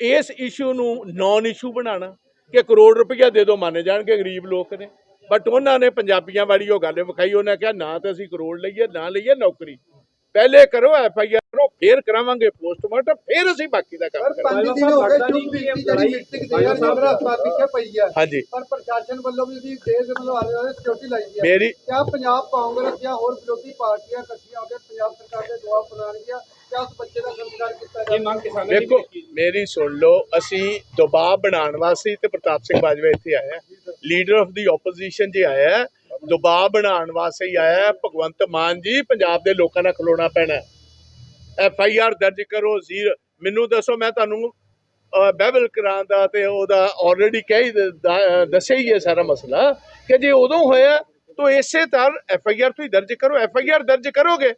ਇਸ ਇਸ਼ੂ ਨੂੰ ਨੌਨ ਇਸ਼ੂ ਬਣਾਉਣਾ। ਕਿ ਕਰੋੜ ਰੁਪਈਆ ਦੇ ਦਿਓ ਮੰਨ ਜਾਣਗੇ ਗਰੀਬ ਲੋਕ ਨੇ। ਬਟ ਉਹਨਾਂ ਨੇ ਪੰਜਾਬੀਆਂ ਵਾਲੀ ਉਹ ਗੱਲ ਵਿਖਾਈ ਉਹਨਾਂ ਕਿਹਾ ਨਾ ਤਾਂ ਅਸੀਂ ਕਰੋੜ ਲਈਏ ਨਾ ਲਈਏ ਨੌਕਰੀ। ਪਹਿਲੇ ਕਰੋ ਐਫ ਆਈ ਆਰ ਕਰੋ ਫੇਰ ਕਰਾਵਾਂਗੇ ਪੋਸਟਮਾਰਟਮ ਫੇਰ ਅਸੀਂ ਬਾਕੀ ਦਾ ਕੰਮ ਕਰਾਂਗੇ। ਪੰਜ ਦਿਨ ਹੋ ਗਏ ਚੁੱਪ ਕੀਤੀ ਜਿਹੜੀ ਮੀਟਿੰਗ ਦੇ ਯਾਰ ਹਸਪਤਾਲ ਪਿੱਛੇ ਪਈ ਆ। ਹਾਂਜੀ। ਪਰ ਪ੍ਰਸ਼ਾਸਨ ਵੱਲੋਂ ਵੀ ਉਹਦੀ ਦੇਸ਼ ਦੇ ਵੱਲੋਂ ਆਲੇ ਵਾਲੇ ਸਿਕਿਉਰਿਟੀ ਲਾਈ ਗਈ ਆ। ਮੇਰੀ ਕਿਆ ਪੰਜਾਬ ਕਾਂਗਰਸ ਜਾਂ ਹੋਰ ਵਿਰੋਧੀ ਪਾਰਟੀਆਂ ਇਕੱਠੀਆਂ ਹੋ ਕੇ ਪੰਜਾਬ ਸਰਕਾਰ ਦੇ ਦਬਾਅ ਬਣਾਉਣਗੀਆਂ? ਕਿਆ ਉਸ ਬੱਚੇ ਦਾ ਸੰਸਕਾਰ ਕੀਤਾ ਜਾਵੇ? ਦੇਖੋ ਮੇਰੀ ਸੁਣ ਲਓ ਅਸੀਂ ਦਬਾਅ ਬਣਾਉਣ ਵਾਸਤੇ ਤੇ ਪ੍ਰਤਾਪ ਸਿੰਘ ਬਾਜਵਾ ਇੱਥੇ ਆਇਆ। ਲੀਡਰ ਆਫ ਦੀ ਆਪੋਜੀਸ਼ਨ ਜੀ ਆਇਆ ਦਬਾਅ ਬਣਾਉਣ ਵਾਸਤੇ ਹੀ ਆਇਆ ਭਗਵੰਤ ਮਾਨ ਜੀ ਪੰਜਾਬ ਦੇ ਲੋਕਾਂ ਨਾਲ ਖਲੋਣਾ ਪੈਣਾ। ਐਫ ਆਈ ਆਰ ਦਰਜ ਕਰੋ ਜ਼ੀਰ। ਮੈਨੂੰ ਦੱਸੋ ਮੈਂ ਤੁਹਾਨੂੰ ਅਹ, ਬਹਿਬਲ ਕਰਾਂ ਦਾ ਤੇ ਉਹਦਾ ਆਲਰੇਡੀ ਕਹਿ ਹੀ ਦੱਸਿਆ ਹੀ ਹੈ ਸਾਰਾ ਮਸਲਾ ਕਿ ਜੇ ਉਦੋਂ ਹੋਇਆ ਤਾਂ ਇਸੇ ਤਰ੍ਹਾਂ ਐਫ ਆਈ ਆਰ ਤੁਸੀਂ ਦਰਜ ਕਰੋ। ਐਫ ਆਈ ਆਰ ਦਰਜ ਕਰੋਗੇ?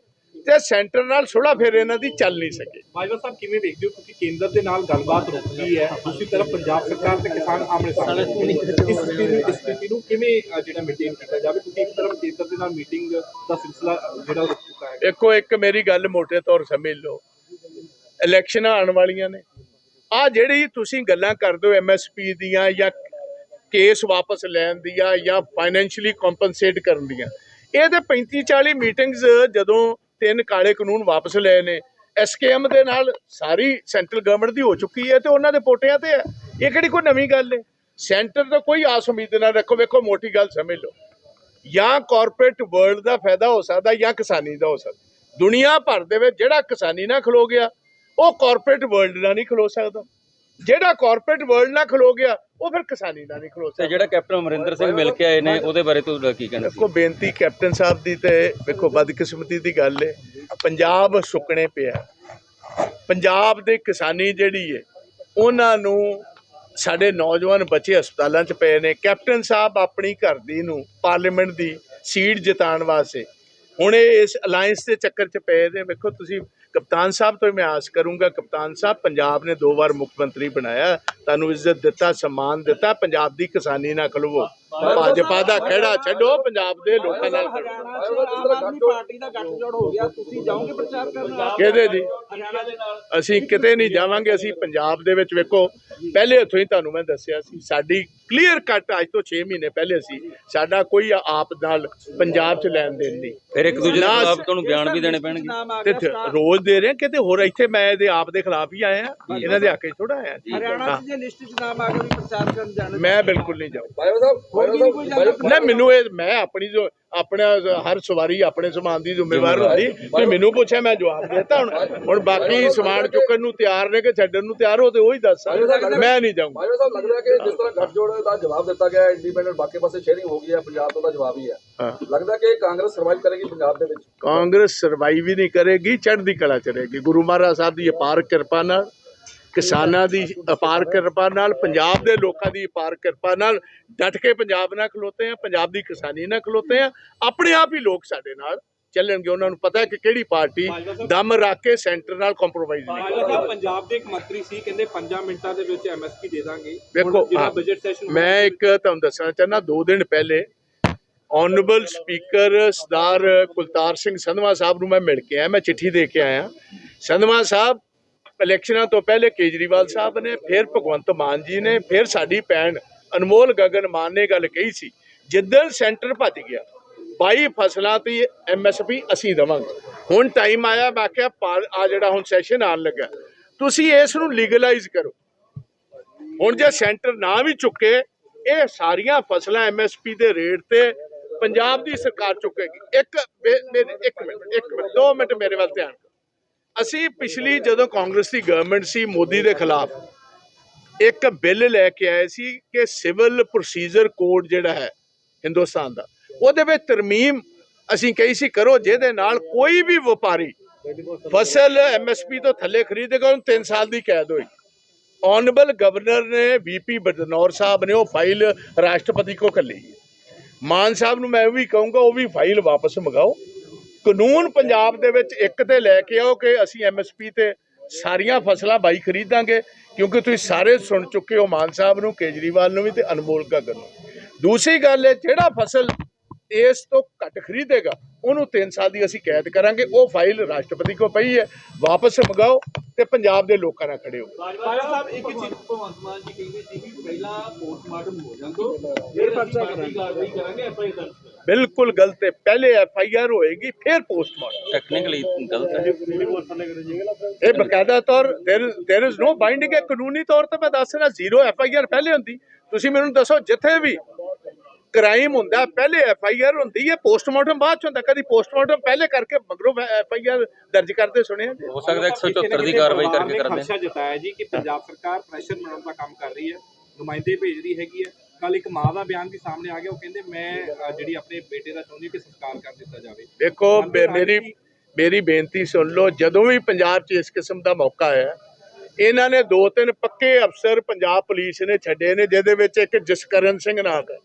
ਤੇ ਸੈਂਟਰ ਨਾਲ ਸੁਲਾ ਫਿਰ ਇਹਨਾਂ ਦੀ ਚੱਲ ਨਹੀਂ ਸਕੇ। ਬਾਜਵਾ ਸਾਹਿਬ ਕਿਵੇਂ ਵੇਖਦੇ ਹੋ? ਕਿਉਂਕਿ ਕੇਂਦਰ ਦੇ ਨਾਲ ਗੱਲਬਾਤ ਰੁਕ ਹੈ। ਦੂਸਰੀ ਤਰਫ ਪੰਜਾਬ ਸਰਕਾਰ ਤੇ ਕਿਸਾਨ ਆਮਣੇ ਸਾਹਮਣੇ ਇਸ ਸਥਿਤੀ ਨੂੰ ਇਸ ਸਥਿਤੀ ਨੂੰ ਕਿਵੇਂ ਜਿਹੜਾ ਮੇਨਟੇਨ ਕੀਤਾ ਜਾਵੇ? ਕਿਉਂਕਿ ਇੱਕ ਤਰਫ ਕੇਂਦਰ ਦੇ ਨਾਲ ਮੀਟਿੰਗ ਦਾ ਸਿਲਸਿਲਾ ਜਿਹੜਾ ਰੁਕ ਚੁੱਕਾ ਹੈ। ਦੇਖੋ ਇੱਕ ਮੇਰੀ ਗੱਲ ਮੋٹے ਤੌਰ ਸਮਝ ਲਓ। ਇਲੈਕਸ਼ਨਾਂ ਆਉਣ ਵਾਲੀਆਂ ਨੇ। ਆ ਜਿਹੜੀ ਤੁਸੀਂ ਗੱਲਾਂ ਕਰਦੇ ਹੋ ਐਮਐਸਪੀ ਦੀਆਂ ਜਾਂ ਕੇਸ ਵਾਪਸ ਲੈਣ ਦੀਆਂ ਜਾਂ ਫਾਈਨੈਂਸ਼ੀਅਲੀ ਕੰਪਨਸੇਟ ਕਰਨ ਦੀਆਂ ਇਹ ਤੇ 35 40 ਮੀਟਿੰਗਸ ਜਦੋਂ ਤਿੰਨ ਕਾਲੇ ਕਾਨੂੰਨ ਵਾਪਸ ਲਏ ਨੇ। ਐਸਕੇਐਮ ਦੇ ਨਾਲ ਸਾਰੀ ਸੈਂਟਰਲ ਗਵਰਨਮੈਂਟ ਦੀ ਹੋ ਚੁੱਕੀ ਹੈ ਤੇ ਉਹਨਾਂ ਦੇ ਪੋਟਿਆਂ ਤੇ ਹੈ। ਇਹ ਕਿਹੜੀ ਕੋਈ ਨਵੀਂ ਗੱਲ ਹੈ? ਸੈਂਟਰ ਤੋਂ ਕੋਈ ਆਸ ਉਮੀਦ ਨਾ ਰੱਖੋ, ਵੇਖੋ, ਮੋਟੀ ਗੱਲ ਸਮਝ ਲਓ। ਜਾਂ ਕਾਰਪੋਰੇਟ ਵਰਲਡ ਦਾ ਫਾਇਦਾ ਹੋ ਸਕਦਾ, ਜਾਂ ਕਿਸਾਨੀ ਦਾ ਹੋ ਸਕਦਾ। ਦੁਨੀਆ ਭਰ ਦੇ ਵਿੱਚ ਜਿਹੜਾ ਕਿਸਾਨੀ ਨਾਲ ਖਲੋ ਗਿਆ, ਉਹ ਕਾਰਪੋਰੇਟ ਵਰਲਡ ਨਾਲ ਨਹੀਂ ਖਲੋ ਸਕਦਾ। ਜਿਹੜਾ ਕਾਰਪੋਰੇਟ ਵਰਲਡ ਨਾਲ ਖਲੋ ਗਿਆ ਉਹ ਫਿਰ ਕਿਸਾਨੀ ਨਾਲ ਨਹੀਂ ਖਲੋ ਤੇ ਸਕਦਾ ਜਿਹੜਾ ਕੈਪਟਨ ਅਮਰਿੰਦਰ ਸਿੰਘ ਮਿਲ ਕੇ ਆਏ ਨੇ ਉਹਦੇ ਬਾਰੇ ਤੁਹਾਡਾ ਕੀ ਕਹਿਣਾ ਸੀ? ਦੇਖੋ ਬੇਨਤੀ ਕੈਪਟਨ ਸਾਹਿਬ ਦੀ ਤੇ ਵੇਖੋ ਬਦਕਿਸਮਤੀ ਦੀ ਗੱਲ ਏ। ਪੰਜਾਬ ਸੁੱਕਣੇ ਪਿਆ। ਪੰਜਾਬ ਦੇ ਕਿਸਾਨੀ ਜਿਹੜੀ ਏ ਉਹਨਾਂ ਨੂੰ ਸਾਡੇ ਨੌਜਵਾਨ ਬੱਚੇ ਹਸਪਤਾਲਾਂ 'ਚ ਪਏ ਨੇ। ਕੈਪਟਨ ਸਾਹਿਬ ਆਪਣੀ ਘਰ ਦੀ ਨੂੰ ਪਾਰਲੀਮੈਂਟ ਦੀ ਸੀਟ ਜਿਤਾਉਣ ਵਾਸਤੇ ਹੁਣ ਇਹ ਇਸ ਅਲਾਈਅੰਸ ਦੇ ਚੱਕਰ 'ਚ ਪਏ ਨੇ। ਵੇਖੋ, ਤੁਸੀਂ ਕਪਤਾਨ ਸਾਹਿਬ ਤੋਂ ਹੀ ਮੈਂ ਆਸ ਕਰੂੰਗਾ, ਕਪਤਾਨ ਸਾਹਿਬ ਪੰਜਾਬ ਨੇ ਦੋ ਵਾਰ ਮੁੱਖ ਮੰਤਰੀ ਬਣਾਇਆ। ਤੁਹਾਨੂੰ ਇੱਜ਼ਤ ਦਿੱਤਾ, ਸਨਮਾਨ ਦਿੱਤਾ। ਪੰਜਾਬ ਦੀ ਕਿਸਾਨੀ ਨਾ ਖਲਵੋ। ਭਾਜਪਾ ਦਾ ਖਹਿੜਾ ਛੱਡੋ ਪੰਜਾਬ ਦੇ ਲੋਕਾਂ ਨਾਲ ਖੜੋ। ਪਾਰਟੀ ਦਾ ਗੱਠਜੋੜ ਹੋ ਗਿਆ ਤੁਸੀਂ ਜਾਓਗੇ ਪ੍ਰਚਾਰ ਕਰਨ ਕਿਹਦੇ ਦੇ? ਨਾਲ ਅਸੀਂ ਕਿਤੇ ਨਹੀਂ ਜਾਵਾਂਗੇ ਅਸੀਂ ਪੰਜਾਬ ਦੇ ਵਿੱਚ ਵੇਖੋ। ਪਹਿਲੇ ਹੱਥੋਂ ਹੀ ਤੁਹਾਨੂੰ ਮੈਂ ਦੱਸਿਆ ਸੀ ਸਾਡੀ ਕਲੀਅਰ ਕੱਟ ਅੱਜ ਤੋਂ 6 ਮਹੀਨੇ ਪਹਿਲੇ ਸੀ। ਸਾਡਾ ਕੋਈ ਆਪ ਨਾਲ ਪੰਜਾਬ 'ਚ ਲੈਣ ਦੇਣ ਨਹੀਂ। ਫਿਰ ਇੱਕ ਦੂਜੇ ਦੇ ਖਿਲਾਫ ਤੁਹਾਨੂੰ ਬਿਆਨ ਵੀ ਦੇਣੇ ਪੈਣਗੇ। ਤੇ ਰੋਜ਼ ਦੇ ਰਹੇ ਹਾਂ, ਕਿਤੇ ਹੋਰ ਇੱਥੇ ਮੈਂ ਇਹਦੇ ਆਪ ਦੇ ਖਿਲਾਫ ਹੀ ਆਇਆ ਇਹਨਾਂ ਦੇ ਹੱਕ ਥੋੜਾ ਆਇਆ। ਹਰਿਆਣਾ ਜੇ ਲਿਸਟ ਚ ਨਾਮ ਆ ਗਿਆ ਵੀ ਪ੍ਰਚਾਰ ਕਰਨ ਜਾਣਾ ਮੈਂ ਬਿਲਕੁਲ ਨਹੀਂ ਜਾਊਂ ਬਾਜਵਾ ਸਾਹਿਬ ਨਾ ਮੈਨੂੰ ਇਹ ਮੈਂ ਆਪਣੀ ਜੋ ਆਪਣਾ ਹਰ ਸਵਾਰੀ ਆਪਣੇ ਸਮਾਨ ਦੀ ਜ਼ਿੰਮੇਵਾਰ ਹੁੰਦੀ। ਤੇ ਮੈਨੂੰ ਪੁੱਛਿਆ ਮੈਂ ਜਵਾਬ ਦੇਤਾ ਹੁਣ। ਹੁਣ ਬਾਕੀ ਸਮਾਨ ਚੁੱਕਣ ਨੂੰ ਤਿਆਰ ਨੇ ਕਿ ਛੱਡਣ ਨੂੰ ਤਿਆਰ ਹੋ ਤੇ ਉਹੀ ਦੱਸ ਮੈਂ ਨਹੀਂ ਜਾਊਂਗਾ। ਬਾਜਵਾ ਸਾਹਿਬ ਲੱਗਦਾ ਕਿ ਜਿਸ ਤਰ੍ਹਾਂ ਗੱਠਜੋੜ ਦਾ ਜਵਾਬ ਦਿੱਤਾ ਗਿਆ ਇੰਡੀਪੈਂਡੈਂਟ ਬਾਕੀ ਪਾਸੇ ਸ਼ੇਅਰਿੰਗ ਹੋ ਗਈ ਹੈ ਪੰਜਾਬ ਤੋਂ ਦਾ ਜਵਾਬ ਹੀ ਹੈ। ਹਾਂ। ਲੱਗਦਾ ਕਿ ਕਾਂਗਰਸ ਸਰਵਾਈਵ ਕਰੇਗੀ ਪੰਜਾਬ ਦੇ ਵਿੱਚ? ਕਾਂਗਰਸ ਸਰਵਾਈਵ ਹੀ ਨਹੀਂ ਕਰੇਗੀ ਚੜ੍ਹਦੀ ਕਲਾ ਚ ਰਹੇਗੀ। ਗੁਰੂ ਮਹਾਰਾਜ ਸਾਹਿਬ ਦੀ ਅਪਾਰ ਕਿਰਪਾ ਨਾਲ ਕਿਸਾਨਾਂ ਦੀ ਅਪਾਰ ਕਿਰਪਾ ਨਾਲ ਪੰਜਾਬ ਦੇ ਲੋਕਾਂ ਦੀ ਅਪਾਰ ਕਿਰਪਾ ਨਾਲ ਡਟ ਕੇ ਪੰਜਾਬ ਨਾਲ ਖਲੋਤੇ ਆ ਪੰਜਾਬ ਦੀ ਕਿਸਾਨੀ ਨਾਲ ਖਲੋਤੇ ਆ ਆਪਣੇ ਆਪ ਹੀ ਲੋਕ ਸਾਡੇ ਨਾਲ ਚੱਲਣਗੇ। ਉਹਨਾਂ ਨੂੰ ਪਤਾ ਹੈ ਕਿ ਕਿਹੜੀ ਪਾਰਟੀ ਦਮ ਰੱਖ ਕੇ ਸੈਂਟਰ ਨਾਲ ਕੰਪਰੋਮਾਈਜ਼ ਨਹੀਂ ਪੰਜਾਬ ਦੇ ਇੱਕ ਮੰਤਰੀ ਸੀ ਕਹਿੰਦੇ 5 ਮਿੰਟਾਂ ਦੇ ਵਿੱਚ ਐਮਐਸਪੀ ਦੇ ਦਾਂਗੇ। ਵੇਖੋ, ਮੈਂ ਇੱਕ ਤੁਹਾਨੂੰ ਦੱਸਣਾ ਚਾਹੁੰਦਾ ਦੋ ਦਿਨ ਪਹਿਲੇ ਆਨਰੇਬਲ ਸਪੀਕਰ ਸਰਦਾਰ ਕੁਲਤਾਰ ਸਿੰਘ ਸੰਧਵਾ ਸਾਹਿਬ ਨੂੰ ਮੈਂ ਮਿਲ ਕੇ ਆਇਆ ਮੈਂ ਚਿੱਠੀ ਦੇ ਕੇ ਆਇਆ। ਸੰਧਵਾ ਸਾਹਿਬ ਇਲੈਕਸ਼ਨਾਂ ਤੋਂ ਪਹਿਲੇ ਕੇਜਰੀਵਾਲ ਸਾਹਿਬ ਨੇ, ਫਿਰ ਭਗਵੰਤ ਮਾਨ ਜੀ ਨੇ, ਫਿਰ ਸਾਡੀ ਭੈਣ ਅਨਮੋਲ ਗਗਨ ਮਾਨ ਨੇ ਗੱਲ ਕਹੀ ਸੀ, ਜਿੱਦਣ ਸੈਂਟਰ ਭੱਜ ਗਿਆ 22 ਫਸਲਾਂ ਤੇ ਐਮਐਸਪੀ ਅਸੀਂ ਦੇਵਾਂਗੇ। ਹੁਣ ਟਾਈਮ ਆਇਆ, ਮੈਂ ਕਿਹਾ ਆ ਜਿਹੜਾ ਹੁਣ ਸੈਸ਼ਨ ਆਉਣ ਲੱਗਾ, ਤੁਸੀਂ ਇਸ ਨੂੰ ਲੀਗਲਾਈਜ਼ ਕਰੋ। ਹੁਣ ਜੇ ਸੈਂਟਰ ਨਾ ਵੀ ਚੁੱਕੇ, ਇਹ ਸਾਰੀਆਂ ਫਸਲਾਂ ਐਮਐਸਪੀ ਦੇ ਰੇਟ ਤੇ ਪੰਜਾਬ ਦੀ ਸਰਕਾਰ ਚੁੱਕੇਗੀ। ਇੱਕ ਇੱਕ ਮਿੰਟ ਇੱਕ ਮਿੰਟ, ਦੋ ਮਿੰਟ ਮੇਰੇ ਵੱਲ ਧਿਆਨ। ਅਸੀਂ ਪਿਛਲੀ ਜਦੋਂ ਕਾਂਗਰਸ ਦੀ ਗਵਰਨਮੈਂਟ ਸੀ ਮੋਦੀ ਦੇ ਖਿਲਾਫ, ਇੱਕ ਬਿੱਲ ਲੈ ਕੇ ਆਏ ਸੀ ਕਿ ਸਿਵਲ ਪ੍ਰੋਸੀਜਰ ਕੋਡ ਜਿਹੜਾ ਹੈ ਹਿੰਦੁਸਤਾਨ ਦਾ, ਉਹਦੇ ਵਿੱਚ ਤਰਮੀਮ ਅਸੀਂ ਕਹੀ ਸੀ ਕਰੋ, ਜਿਹਦੇ ਨਾਲ ਕੋਈ ਵੀ ਵਪਾਰੀ ਫਸਲ ਐਮਐਸਪੀ ਤੋਂ ਥੱਲੇ ਖਰੀਦੇਗਾ, ਉਹਨੂੰ 3 ਸਾਲ ਦੀ ਕੈਦ ਹੋਈ। ਆਨਰੇਬਲ ਗਵਰਨਰ ਨੇ ਵੀਪੀ ਬਦਨੌਰ ਸਾਹਿਬ ਨੇ ਉਹ ਫਾਈਲ ਰਾਸ਼ਟਰਪਤੀ ਕੋ ਕੱਲੀ। ਮਾਨ ਸਾਹਿਬ ਨੂੰ ਮੈਂ ਇਹ ਵੀ ਕਹੂੰਗਾ, ਉਹ ਵੀ ਫਾਈਲ ਵਾਪਸ ਮੰਗਾਓ। ਕਾਨੂੰਨ ਪੰਜਾਬ ਦੇ ਵਿੱਚ ਇੱਕ ਤੇ ਲੈ ਕੇ ਆਓ ਕਿ ਅਸੀਂ ਐਮਐਸਪੀ ਤੇ ਸਾਰੀਆਂ ਫਸਲਾਂ ਬਾਈ ਖਰੀਦਾਂਗੇ, ਕਿਉਂਕਿ ਤੁਸੀਂ ਸਾਰੇ ਸੁਣ ਚੁੱਕੇ ਹੋ ਮਾਨ ਸਾਹਿਬ ਨੂੰ, ਕੇਜਰੀਵਾਲ ਨੂੰ ਵੀ ਤੇ ਅਨਮੋਲ ਗਗਨ ਨੂੰ। ਦੂਸਰੀ ਗੱਲ ਹੈ, ਜਿਹੜਾ ਫਸਲ ਇਸ ਤੋਂ ਘੱਟ ਖਰੀਦੇਗਾ, ਉਹਨੂੰ 3 ਸਾਲ ਦੀ ਅਸੀਂ ਕੈਦ ਕਰਾਂਗੇ, ਉਹ ਫਾਈਲ ਰਾਸ਼ਟਰਪਤੀ ਕੋ ਪਈ ਹੈ, ਵਾਪਸ ਮੰਗਾਓ ਤੇ ਪੰਜਾਬ ਦੇ ਲੋਕਾਂ ਨਾਲ ਖੜੇ ਹੋ। ਬਾਜਵਾ ਸਾਹਿਬ, ਇੱਕ ਚੀਜ਼ ਭਗਵੰਤ ਮਾਨ ਜੀ ਕਹਿੰਦੇ ਸੀ ਕਿ ਪਹਿਲਾਂ ਪੋਸਟਮਾਰਟਮ ਹੋ ਜਾਂਦੋ, ਫਿਰ ਪਰਚਾ ਕਾਰਵਾਈ ਕਰਾਂਗੇ ਐਫਆਈ ਬਿਲਕੁਲ ਗਲਤ ਹੈ ਪਹਿਲੇ ਐਫ ਆਈ ਆਰ ਹੋਏਗੀ ਫਿਰ ਪੋਸਟਮਾਰਟਮ ਟੈਕਨੀਕਲੀ ਗਲਤ ਹੈ ਇਹ ਬਕਾਇਦਾ ਤੌਰ देयर इज नो ਬਾਈਂਡਿੰਗ ਹੈ ਕਾਨੂੰਨੀ ਤੌਰ ਤੇ ਮੈਂ ਦੱਸ ਰਿਹਾ ਜ਼ੀਰੋ ਐਫ ਆਈ ਆਰ ਪਹਿਲੇ ਹੁੰਦੀ ਤੁਸੀਂ ਮੈਨੂੰ ਦੱਸੋ ਜਿੱਥੇ ਵੀ ਕ੍ਰਾਈਮ ਹੁੰਦਾ ਪਹਿਲੇ ਐਫ ਆਈ ਆਰ ਹੁੰਦੀ ਹੈ ਪੋਸਟਮਾਰਟਮ ਬਾਅਦ ਚ ਹੁੰਦਾ ਕਦੀ ਪੋਸਟਮਾਰਟਮ ਪਹਿਲੇ ਕਰਕੇ ਮਗਰੋਂ ਐਫ ਆਈ ਆਰ ਦਰਜ ਕਰਦੇ ਸੁਣਿਆ ਜੀ ਹੋ ਸਕਦਾ 174 ਦੀ ਕਾਰਵਾਈ ਕਰਕੇ ਕਰਦੇ ਖਰਚਾ ਜਤਾਇਆ ਜੀ ਕਿ ਪੰਜਾਬ ਸਰਕਾਰ ਪ੍ਰੈਸ਼ਰ ਬਣਾਉਣ ਦਾ ਕੰਮ ਕਰ ਰਹੀ ਹੈ ਨੁਮਾਇੰਦੇ ਭੇਜ ਰਹੀ ਹੈਗੀ ਹੈ ਕੱਲ ਇੱਕ ਮਾਂ ਦਾ ਬਿਆਨ ਵੀ ਸਾਹਮਣੇ ਆ ਗਿਆ ਉਹ ਕਹਿੰਦੇ ਮੈਂ ਜਿਹੜੀ ਆਪਣੇ ਬੇਟੇ ਦਾ ਚਾਹੁੰਦੀ ਕਿ ਸੰਸਕਾਰ ਕਰ ਦਿੱਤਾ ਜਾਵੇ। ਦੇਖੋ ਮੇਰੀ ਮੇਰੀ ਬੇਨਤੀ ਸੁਣ ਲਓ ਜਦੋਂ ਵੀ ਪੰਜਾਬ 'ਚ ਇਸ ਕਿਸਮ ਦਾ ਮੌਕਾ ਆਇਆ ਇਹਨਾਂ ਨੇ ਦੋ ਤਿੰਨ ਪੱਕੇ ਅਫਸਰ ਪੰਜਾਬ ਪੁਲਿਸ ਨੇ ਛੱਡੇ ਨੇ ਜਿਹਦੇ ਵਿੱਚ ਇੱਕ ਜਸਕਰਨ ਸਿੰਘ ਨਾਮ ਦਾ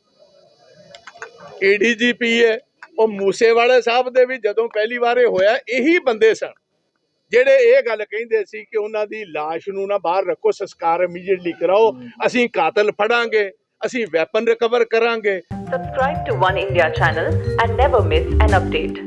ਏਡੀਜੀਪੀ ਹੈ ਉਹ ਮੂਸੇਵਾਲੇ ਸਾਹਿਬ ਦੇ ਵੀ ਜਦੋਂ ਪਹਿਲੀ ਵਾਰ ਇਹ ਹੋਇਆ ਇਹੀ ਬੰਦੇ ਸਨ ਜਿਹੜੇ ਇਹ ਗੱਲ ਕਹਿੰਦੇ ਸੀ ਕਿ ਉਹਨਾਂ ਦੀ ਲਾਸ਼ ਨੂੰ ਨਾ ਬਾਹਰ ਰੱਖੋ ਸੰਸਕਾਰ ਇਮੀਡੀਏਟਲੀ ਕਰਾਓ ਅਸੀਂ ਕਾਤਲ ਫੜਾਂਗੇ। ਅਸੀਂ ਵੈਪਨ ਰਿਕਵਰ ਕਰਾਂਗੇ subscribe to 1 India channel and never miss an update